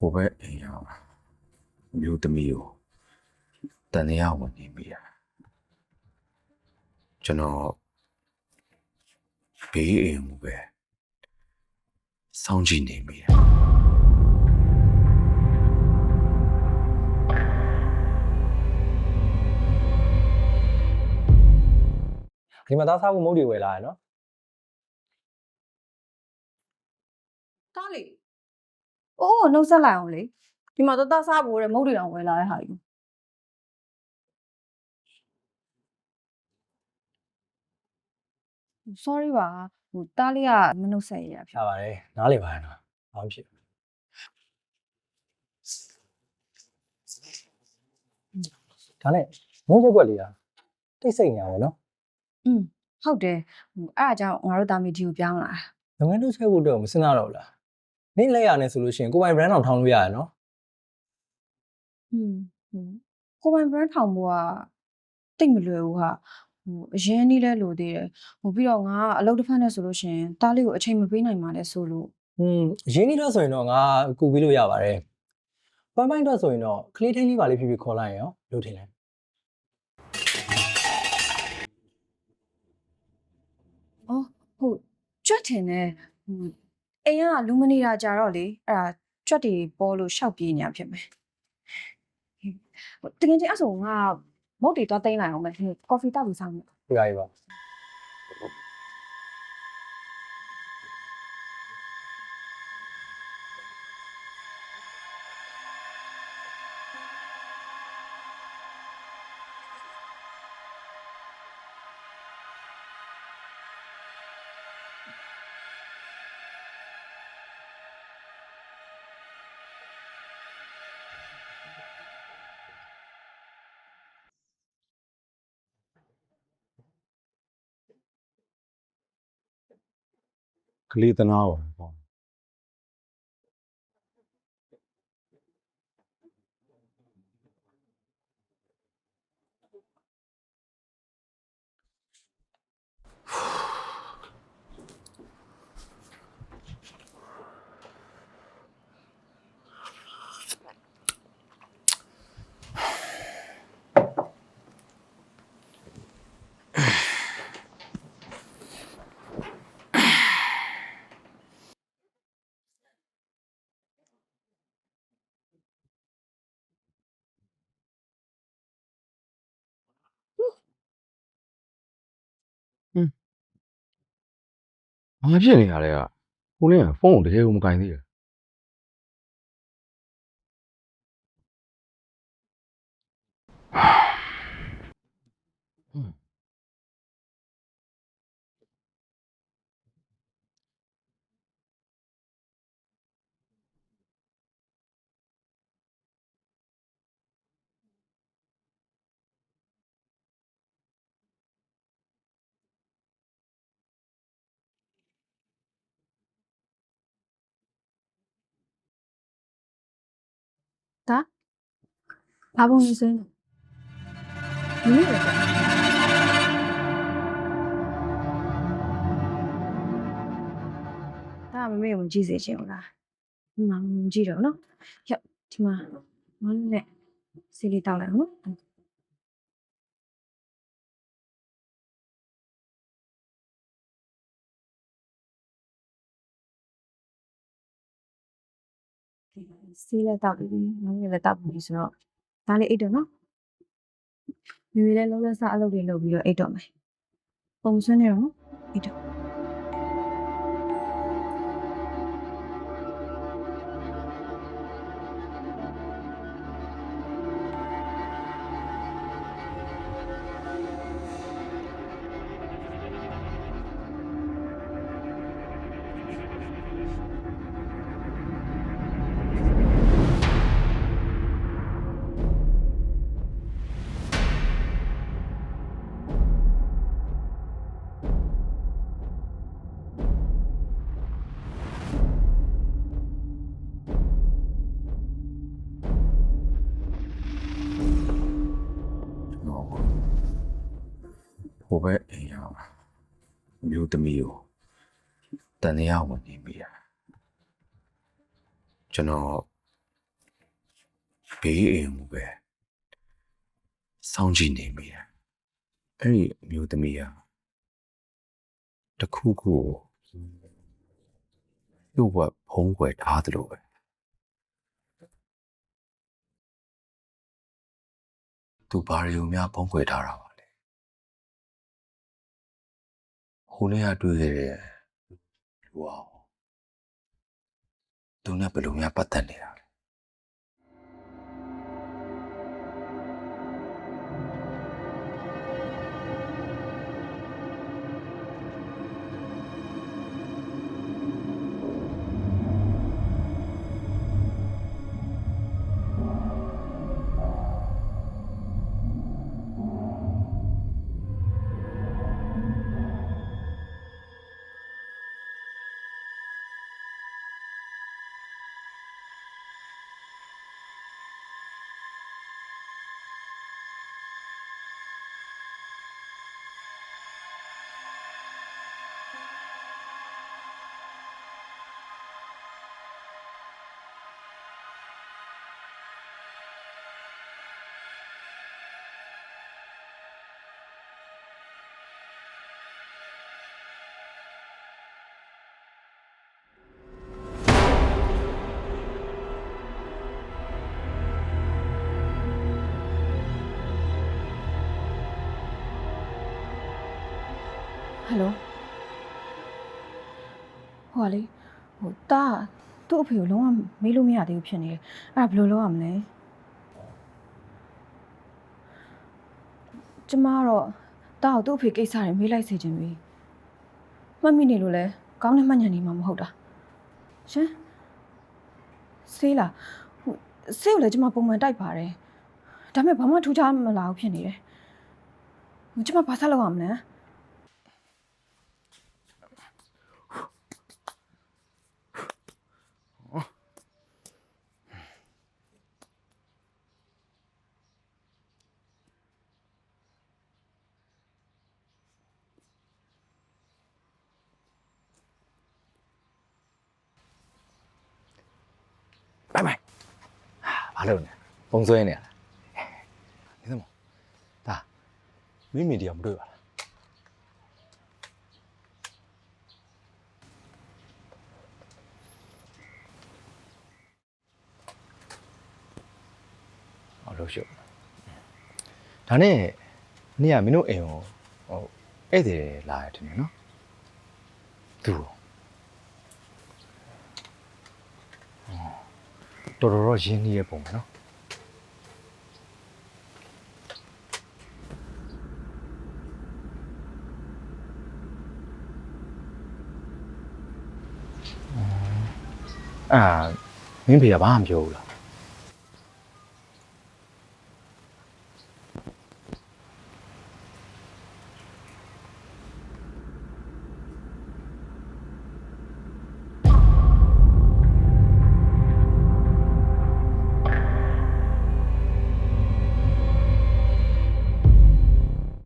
ဟိုဘက်အိမ်ရောက်မျိုးသမီးကိုတန်တရားဝင်နေပြီอ่ะကျွန်တော်ဘေးအိမ်ကိုပဲစောင့်ကြည့်နေပြီဒီမှာသားစားဖို့မုတ်တွေဝယ်လာရနော်တားလေ အိုးနှုတ်ဆက်လိုက်အောင်လေဒီမှာတော့တဆဖို့တဲ့မုတ်တွေတောင်ဝယ်လာတဲ့ဟာကြီး sorry ပါဟိုတားလေးကမနှုတ်ဆက်ရရဖြဖြာပါတယ်နားလေပါရနော်ဘာမှဖြစ်ဘူးဒါနဲ့ငုံချက်ကွက်လေးကတိတ်ဆိတ်နေရပါတော့อืมဟုတ်တယ်ဟိုအဲ့အကြောင်းငါတို့တာမီဒီကိုပြောင်းလာလုပ်ငန်းလုပ်ဆက်ဖို့အတွက်မစဉ်းစားတော့ဘူးလား နေလက်ရနဲ့ဆိုလို့ရှိရင်ကိုယ်ပိုင် brand အောင်ထောင်လို့ရတယ်နော် อืมဟိုကိုပိုင် brand ထောင်ဖို့ကတိတ်မလွယ်ဘူးဟာဟိုအရင်နီးလဲလို့သေးတယ်ဟိုပြီးတော့ငါကအလုပ်တစ်ဖက်နဲ့ဆိုလို့ရှရင်တားလေးကိုအချိန်မပေးနိုင်ပါနဲ့ဆိုလို့ อืมရင်းနှီးတော့ဆိုရင်တော့ငါကူပြီးလို့ရပါတယ်ပိုင်ပိုင်တော့ဆိုရင်တော့ကလေးထင်းလေးပါလေးဖြစ်ဖြစ်ခေါ်လိုက်ရင်ရောလို့ထင်တယ် ။အော်ဟုတ်ကြွက်ထင်တယ်ဟို အိမ်ကလူမနေတာကြတော့လေအဲ့ဒါကြွက်တွေပေါ်လို့ရှောက်ပြေးနေတာဖြစ်မယ်။ဟိုတကယ်ချင်းအဲ့ဆိုငါမုတ်တွေတော့တိမ့်လိုက်အောင်မယ်ဟိုကော်ဖီတောက်ပြီးဆောင်မယ်ပြရပါ kleten houden. No. ဘာဖြစ်နေရလဲကကိုလေးကဖုန်းကိုတကယ်ကိုမကင်သေးဘူး။ ဒါဘာပုံနေစင်းမင်းလည်းဒါမမေကိုမကြည့်စေချင်ဘူးလားဒီမှာမကြည့်တော့နော်ရောက်ဒီမှာမင်းနဲ့စီလေးတောက်လိုက်အောင်နော် စီးလက်တောက်ပြီးပြီငါလည်းလက်တောက်ပြီးဆိုတော့ဒါလေးအိတ်တော့နော်မိမိလည်းလုံးလက်စားအလုပ်တွေလုပ်ပြီးတော့အိတ်တော့မယ်ပုံဆွနေတော့နော်အိတ်တော့ ဟိုဘက်အိမ်ရောက်မျိုးသမီးကိုတန်တရားဝင်နေပြီอ่ะကျွန်တော်ဘေးအိမ်ကိုပဲစောင့်ကြည့်နေမိတယ်အဲ့ဒီအမျိုးသမီးကတစ်ခုခုကိုသူ့ဘက်ဖုံးကွယ်ထားသလိုပဲသူဘာတွေကိုများဖုံးကွယ်ထားတာပါ ဟိုနေ့ကတွေ့ခဲ့တဲ့လူအောင်သူနဲ့ဘယ်လိုများပတ်သက်နေတာ ဟယ်လိုဟိုကလေဟိုတာသူ့အဖေကိုလုံးဝမေးလို့မရသေးဘူးဖြစ်နေတယ်အဲ့ဒါဘယ်လိုလုပ်ရမလဲကျမကတော့တာကိုသူ့အဖေကိစ္စတွေမေးလိုက်စေချင်ပြီမှတ်မိနေလို့လဲကောင်းတဲ့မှတ်ဉာဏ်နေမှာမဟုတ်တာရှင်ဆေးလားဟိုဆေးကိုလည်းကျမပုံမှန်တိုက်ပါတယ်ဒါပေမဲ့ဘာမှထူးခြားမလာဘူးဖြစ်နေတယ်ဟိုကျမဘာဆက်လုပ်ရမလဲ ဘိုင်ဘိုင်ဟာဘာလုပ်နေလဲပုံဆွဲနေရလားနေသမဒါမိမိတရားမတွေ့ပါလားအော်လို့ရှုပ်ဒါနဲ့နေ့ကမင်းတို့အိမ်ကိုဟိုဧည့်သည်လာရတယ်ထင်တယ်နော်သူ့ တော်တော်တော့ရင်းနှီးရဲ့ပုံပဲနော်အာမင်းဖေကဘာမှမပြောဘူးလား